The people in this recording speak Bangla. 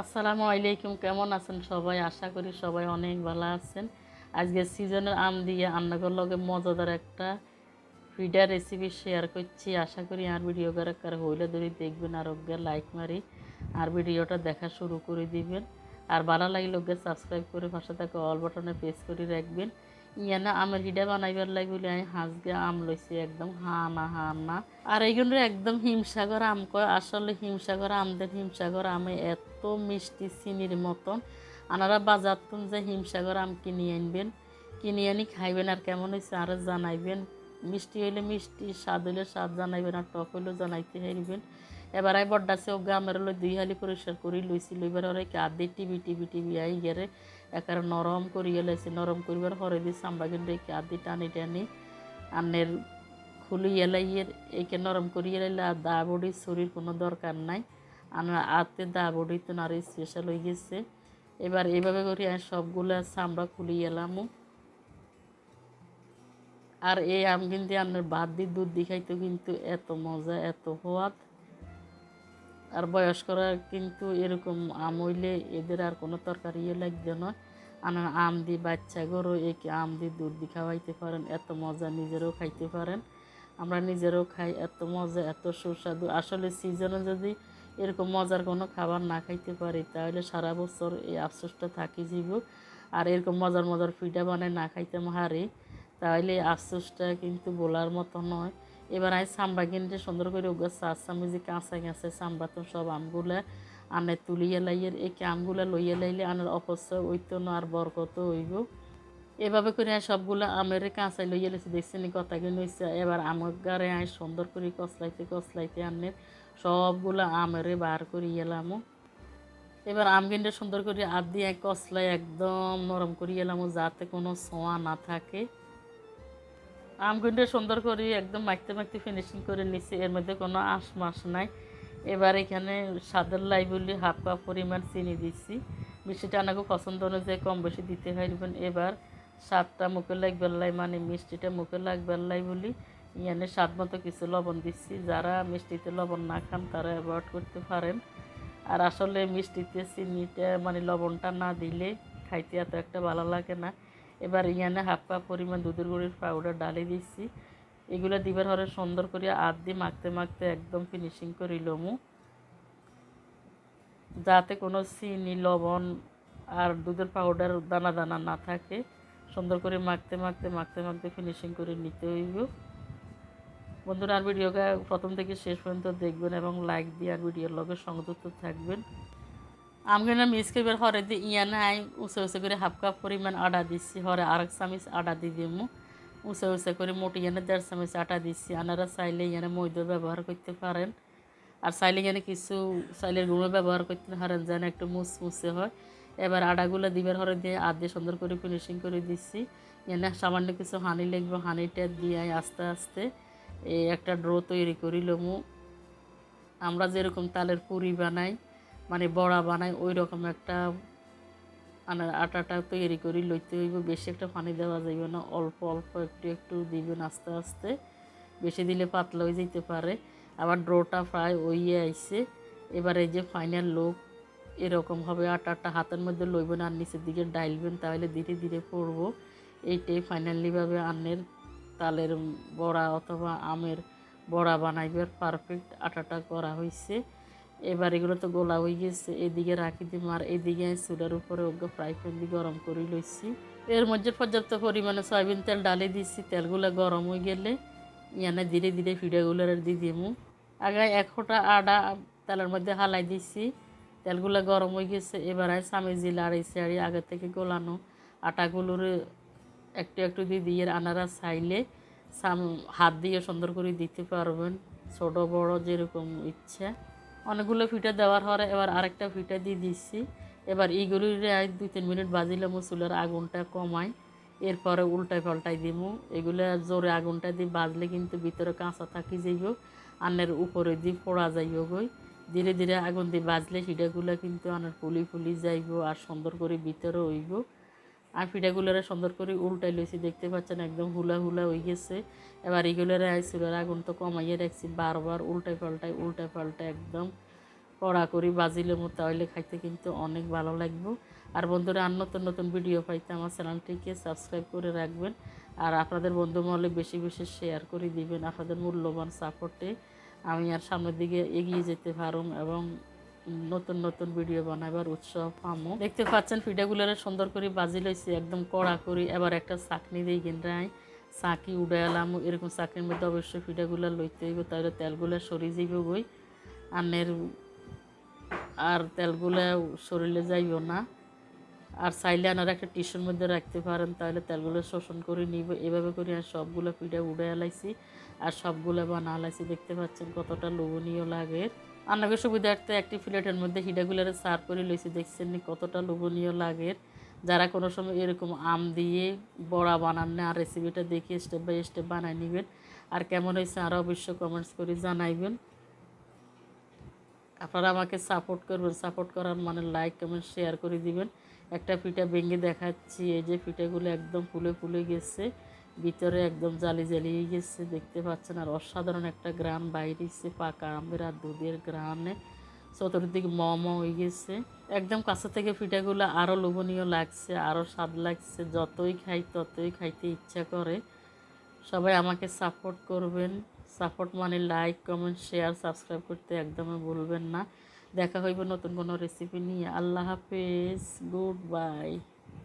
আসসালামু আলাইকুম, কেমন আছেন সবাই? আশা করি সবাই অনেক ভালো আছেন। আজকে সিজনের আম দিয়ে আন্নাগর লগে মজাদার একটা ফিডার রেসিপি শেয়ার করছি। আশা করি আর ভিডিও করে হইলে ধরে দেখবেন আর ওকে লাইক মারি আর ভিডিওটা দেখা শুরু করে দিবেন। আর ভালো লাগলে ওকে সাবস্ক্রাইব করে পাশে থাকা অল বাটনে প্রেস করে রাখবেন। ইয়ানা আমের হিডা বানাইবার লাগে বলে আমি হাঁসগে আম লইছি, একদম হা না হা না আর এইগুলো একদম হিমসাগর আম কয়, আসলে হিমসাগর আমদের হিমসাগর আমে এত মিষ্টি চিনির মতন। আনারা বাজার তুন যে হিমসাগর আম কিনে আনবেন, কিনে আনি খাইবেন আর কেমন হয়েছে আরও জানাইবেন। মিষ্টি হইলে মিষ্টি, স্বাদ হইলে স্বাদ জানাইবেন আর টক হইলেও জানাইতে হারিবেন এবার আই বড্ডাছে ও গ্রামের লই দুই হালি পরিষ্কার করি লইছি, লইবার হরে আদি টিভি টিভি টিভি আই গেরে একারে নরম করিয়ে লাইছি নরম করিবার হরে দিয়ে সাম্বা কিন্তু আদি টানি টানি আন্নের খুলিয়ে লাইয়ের একে নরম করিয়ে লাইলে আর দা বডি শরীর কোনো দরকার নাই। আনার আতে দা বডি তো নারী স্পেশাল হয়ে গেছে। এবার এভাবে করি আমি সবগুলো চামড়া খুলিয়ে এলামও আর এই আম কিন্তু আপনার ভাত দিয়ে দুধ দিয়ে খাইতে কিন্তু এত মজা, এত হওয়াত আর বয়স্করা কিন্তু এরকম আম হইলে এদের আর কোনো তরকারি ইয়ে লাগবে না। আনার আম দি বাচ্চা গরু, একে আম দিয়ে দুধ দি খাওয়াইতে পারেন, এত মজা নিজেরও খাইতে পারেন। আমরা নিজেরাও খাই, এত মজা, এত সুস্বাদু। আসলে সিজনে যদি এরকম মজার কোনো খাবার না খাইতে পারি, তাহলে সারা বছর এই আফসোসটা থাকি যাব আর এরকম মজার মজার ফিডা বানায় না খাইতে হারি, তাহলে আফসোসটা কিন্তু বলার মতো নয়। এবার আমি সাম্বা কিনতে সুন্দর করে ওগুলো চার চামচি কাঁচা কাঁচা সাম্বা তো সব আমগুলা আনে তুলিয়ে লাইয়ের এই আমগুলা লইয়া লাইলে আনার অপচয় না আর বরকত হইব। এভাবে করে সবগুলো আমের কাঁচাই লইয়া লেছি দেখছি নি কথা কিনে এবার আমার গারে আমি সুন্দর করে কসলাইতে কসলাইতে আনে, সবগুলো আমেরে বার করে এলাম এবার আম কিনতে সুন্দর করে আদ দিয়ে কসলাই একদম নরম করে এলাম যাতে কোনো ছোঁয়া না থাকে। আম কিনতে সুন্দর করে একদম মাখতে মাখতে ফিনিশিং করে নিছি। এর মধ্যে কোনো আঁশ মাস নাই। এবার এখানে স্বাদের লাই বলি হাফ কাপ পরিমাণ চিনি দিচ্ছি মিষ্টিটা আমাকে পছন্দ অনুযায়ী কম বেশি দিতে পারবেন এবার স্বাদটা মুখে লাগবে লাই মানে মিষ্টিটা মুখে লাগবে লাই বলি ইয়ানে স্বাদ মতো কিছু লবণ দিচ্ছি যারা মিষ্টিতে লবণ না খান, তারা অ্যাভয়েড করতে পারেন। আর আসলে মিষ্টিতে চিনিটা মানে লবণটা না দিলে খাইতে এত একটা ভালো লাগে না। এবার ইয়ানে হাফ কাপ পরিমাণ দুধের গুঁড়ির পাউডার ডালে দিচ্ছি এগুলো দিবার হরে সুন্দর করে আদ দিয়ে মাখতে মাখতে একদম ফিনিশিং করে লমু। যাতে কোনো চিনি, লবণ আর দুধের পাউডার দানা দানা না থাকে। সুন্দর করে মাখতে মাখতে মাখতে মাখতে ফিনিশিং করে নিতে হইব। বন্ধুরা, আর ভিডিওটা প্রথম থেকে শেষ পর্যন্ত দেখবেন এবং লাইক দিয়ে আর ভিডিওর লগে সংযুক্ত থাকবেন। আমগানা মিস করবার হরে দিয়ে ইয়ানা আই উঁচে উঁচে করে হাফ কাপ পরিমাণ আটা দিচ্ছি হরে আরেক চামিচ আটা দিয়ে দিমু। উঁচে উঁচে করে মোটি ইয়ানে দেড় চামিচ আটা দিচ্ছি আনারা চাইলে ইয়ানে ময়দা ব্যবহার করতে পারেন। আর চাইলে ইয়ানে কিছু চাইলের গুঁড়ো ব্যবহার করতে পারেন, যেন একটু মুসমুসে হয়। এবার আটাগুলো দিবার হরে দিয়ে আদ দিয়ে সুন্দর করে ফিনিশিং করে দিচ্ছি এনে সামান্য কিছু হানি লাগবে, হানিটা দিয়ে আস্তে আস্তে এই একটা ড্রো তৈরি করি লমু আমরা যেরকম তালের পুরি বানাই মানে বড়া বানাই ওই রকম একটা মানে আটাটা তৈরি করি, লইতে হইব, বেশি একটা পানি দেওয়া যাইবে না, অল্প অল্প একটু একটু দিবেন আস্তে আস্তে। বেশি দিলে পাতলা হয়ে যেতে পারে। আবার ড্রোটা প্রায় ওইয়ে আইছে। এবার এই যে ফাইনাল লোক এরকম হবে আটাটা হাতের মধ্যে লইবেন আর নিচের দিকে ডাইলবেন, তাহলে ধীরে ধীরে পড়ব। এইটাই ফাইনালিভাবে আন্নের তালের বড়া অথবা আমের বড়া বানাইবার পারফেক্ট আটাটা করা হয়েছে এবার এগুলো তো গোলা হয়ে গেছে। এদিকে রাখি দিম আর এদিকে চুলার উপরে ওকে ফ্রাই প্যান দিয়ে গরম করে লইছি। এর মধ্যে পর্যাপ্ত পরিমাণে সয়াবিন তেল ডালে দিচ্ছি তেলগুলো গরম হয়ে গেলে ইয়ানে ধীরে ধীরে ফিডাগুলো দিয়ে দিমু। আগে এক ফোঁটা আডা তেলের মধ্যে হালাই দিচ্ছি তেলগুলো গরম হয়ে গেছে। এবার আয় সামিজি লাড়াইছে আড়ি আগে থেকে গোলানো আটাগুলোর একটু একটু দিয়ে দিয়ে আনারা চাইলে সাম হাত দিয়ে সুন্দর করে দিতে পারবেন। ছোট, বড় যেরকম ইচ্ছা। অনেকগুলো ফিটা দেওয়ার হরে এবার আরেকটা ফিটা দিয়ে দিচ্ছি। এবার এইগুলি দুই তিন মিনিট বাজিলাম চুলার আগুনটা কমাই এরপরে উল্টাই পাল্টাই দিমু। এগুলো জোরে আগুনটা দিয়ে বাজলে কিন্তু ভিতরে কাঁচা থাকি যাইব, আনের উপরে দিয়ে পোড়া যাইব গই। ধীরে ধীরে আগুন দিয়ে বাজলে ফিটাগুলো কিন্তু আনার ফুলি ফুলি যাইব আর সুন্দর করে ভিতরে হইব। আর পিঠাগুলোরা সুন্দর করে উল্টাই লইছি, দেখতে পাচ্ছেন একদম হুলা হুলা হয়ে গেছে। এবার এগুলোরে চুলার আগুন তো কমাইয়ে রাখছি, বারবার উল্টাই পাল্টাই উল্টাই পাল্টাই একদম কড়া করি বাজিলে মতো তাহলে খাইতে কিন্তু অনেক ভালো লাগবে। আর বন্ধুরা, আর নতুন নতুন ভিডিও পাইতে আমার চ্যানেলটিকে সাবস্ক্রাইব করে রাখবেন। আর আপনাদের বন্ধু মহলে বেশি বেশি শেয়ার করে দিবেন, আপনাদের মূল্যবান সাপোর্টে। আমি আর সামনের দিকে এগিয়ে যেতে পারুম এবং নতুন নতুন ভিডিও বানাবার উৎসাহ পামো দেখতে পাচ্ছেন, পিঠাগুলোরে সুন্দর করে বাজি লইছি, একদম কড়া করি। এবার একটা চাকনি দিই গেন্দ্রাই চাকি উড়ে এলাম এরকম চাকরির মধ্যে অবশ্যই পিঠাগুলো লইতে হইব, তাহলে তেলগুলো সরি যাইব গই। আনের আর তেলগুলো শরীরে যাইব না। আর চাইলে আনার একটা টিস্যুর মধ্যে রাখতে পারেন, তাহলে তেলগুলো শোষণ করে নিব। এভাবে করে আর সবগুলো পিঠা উড়ে এলাইছি আর সবগুলো বানা এলাইছি দেখতে পাচ্ছেন কতটা লোভনীয় লাগে। আপনাকে সুবিধার্থে একটি প্লেটের মধ্যে হিডাগুলোর সার্ভ করে লইছি। দেখছেন নি কতটা লোভনীয় লাগে। যারা কোনো সময় এরকম আম দিয়ে বড়া বানান না, আর রেসিপিটা দেখে স্টেপ বাই স্টেপ বানাই নেবেন। আর কেমন হয়েছে আরও অবশ্যই কমেন্টস করে জানাইবেন। আপনারা আমাকে সাপোর্ট করবেন। সাপোর্ট করার মানে লাইক কমেন্ট শেয়ার করে দিবেন। একটা পিঠা ভেঙে দেখাচ্ছি, এই যে পিঠাগুলো একদম ফুলে ফুলে গেছে। ভিতরে একদম জালি জ্বালিয়ে গেছে, দেখতে পাচ্ছেন। আর অসাধারণ একটা গ্রান বাইরেছে পাকা আমের আর দুধের গ্রামে চতুর্দিকে ম ম হয়ে গেছে। একদম কাছে থেকে পিঠাগুলো আরও লোভনীয় লাগছে আরও স্বাদ লাগছে। যতই খাই, ততই খাইতে ইচ্ছা করে। সবাই আমাকে সাপোর্ট করবেন। সাপোর্ট মানে লাইক কমেন্ট শেয়ার সাবস্ক্রাইব করতে একদমই ভুলবেন না। দেখা হইব নতুন কোনো রেসিপি নিয়ে। আল্লাহ হাফেজ। Good bye